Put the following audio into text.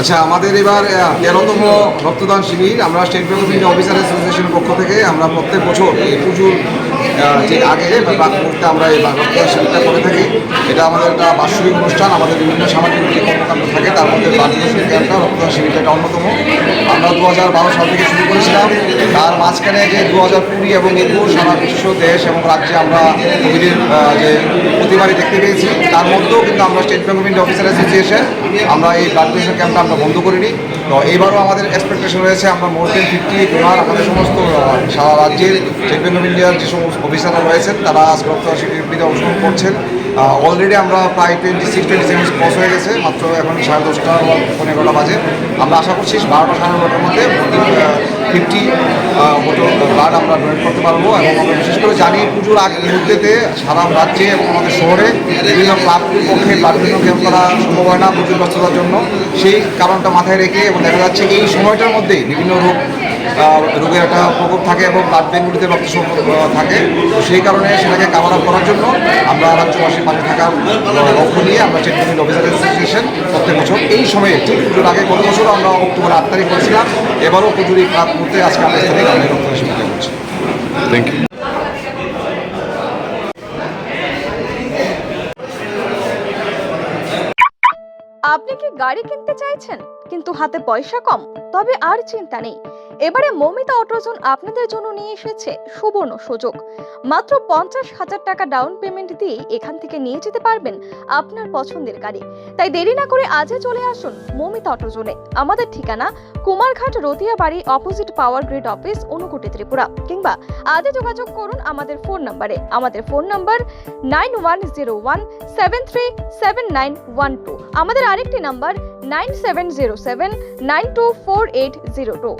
আচ্ছা আমাদের এবার তেরোতম রক্তদান শিবির। আমরা State Bank of India officer অ্যাসোসিয়েশনের পক্ষ থেকে আমরা প্রত্যেক বছর এই পুজোর যে আগে বা মুহূর্তে আমরা এই রক্তদান শিবিরটা করে থাকি। এটা আমাদের একটা বাৎসরিক অনুষ্ঠান, আমাদের বিভিন্ন সামাজিক ক্যাম্পটা রক্তদান শিবিরটা অন্যতম। আমরা দু হাজার বারো সাল থেকে শুরু করেছিলাম। তার মাঝখানে যে দু হাজার কুড়ি এবং একুশ সারা বিশ্ব দেশ এবং রাজ্যে আমরা কোভিডের যে প্রতিবারই দেখতে পেয়েছি, তার মধ্যেও কিন্তু আমরা State Bank of India officer association, আমরা এই ব্লাড ডোনেশন ক্যাম্পটা আমরা বন্ধ করিনি। তো এইবারও আমাদের এক্সপেকটেশন রয়েছে, আমরা মোর দেন ফিফটি ডোনার আমাদের সমস্ত সারা রাজ্যের স্টেট ব্যাংক অফ ইন্ডিয়ার যে সমস্ত অফিসাররা রয়েছেন, তারা আজকে রক্তদান শিবিরে অংশগ্রহণ করছেন। অলরেডি আমরা প্রায় twenty six twenty seven cross হয়ে গেছে, মাত্র এখন সাড়ে দশটা, পনেরোটা পনেরো বাজে। আমরা আশা করছি বারোটা, সাড়ে বারোটার মধ্যে ফিফটি বোতল ব্লাড আমরা ডোনেট করতে পারব এবং আমরা বিশেষ করে জানি পুজোর আগে মুহূর্তেতে সারা রাজ্যে এবং আমাদের শহরে বিভিন্ন ক্লাবগুলির পক্ষে ডোনেশন ক্যাম্প করা সম্ভব হয় না পুজোর ব্যস্ততার জন্য। সেই কারণটা মাথায় রেখে এবং দেখা যাচ্ছে এই সময়টার মধ্যেই বিভিন্ন রোগ রোগের একটা প্রকোপ থাকে এবং ব্লাড ব্যাঙ্কগুলিতে রক্ত থাকে। তো সেই কারণে সেটাকে কাভার আপ করার জন্য আমরা রাজ্যবাসীর পাশে থাকার লক্ষ্য নিয়ে আমরা চেট্টমিল অফিসার অ্যাসোসিয়েশন প্রত্যেক বছর এই সময়ে, ঠিক পুজোর আগে গত বছর আমরা অক্টোবর আট তারিখ করেছিলাম। এবারও পুজোর এই ক্লাব মুহূর্তে আজকে আমরা সাথে গানের রক্ত শুরু করছি থ্যাংক ইউ আপনি কি গাড়ি কিনতে চাইছেন? কিন্তু হাতে পয়সা কম তবে আর চিন্তা নেই। এবারে মমিতা অটোজন আপনাদের জন্য নিয়ে এসেছে সুবর্ণ সুযোগ। মাত্র পঞ্চাশ হাজার টাকা ডাউন পেমেন্ট দিয়ে এখান থেকে নিয়ে যেতে পারবেন আপনার পছন্দের গাড়ি। তাই দেরি না করে আজই চলে আসুন মমিতা অটোজনে আমাদের ঠিকানা কুমারঘাট রতিয়া বাড়ি অপোজিট পাওয়ার গ্রিড অফিস অনুকুটি ত্রিপুরা। কিংবা আজই যোগাযোগ করুন আমাদের ফোন নাম্বারে আমাদের ফোন নম্বর nine one zero one seven three seven nine one two আমাদের আরেকটি number nine seven zero seven nine two four eight zero two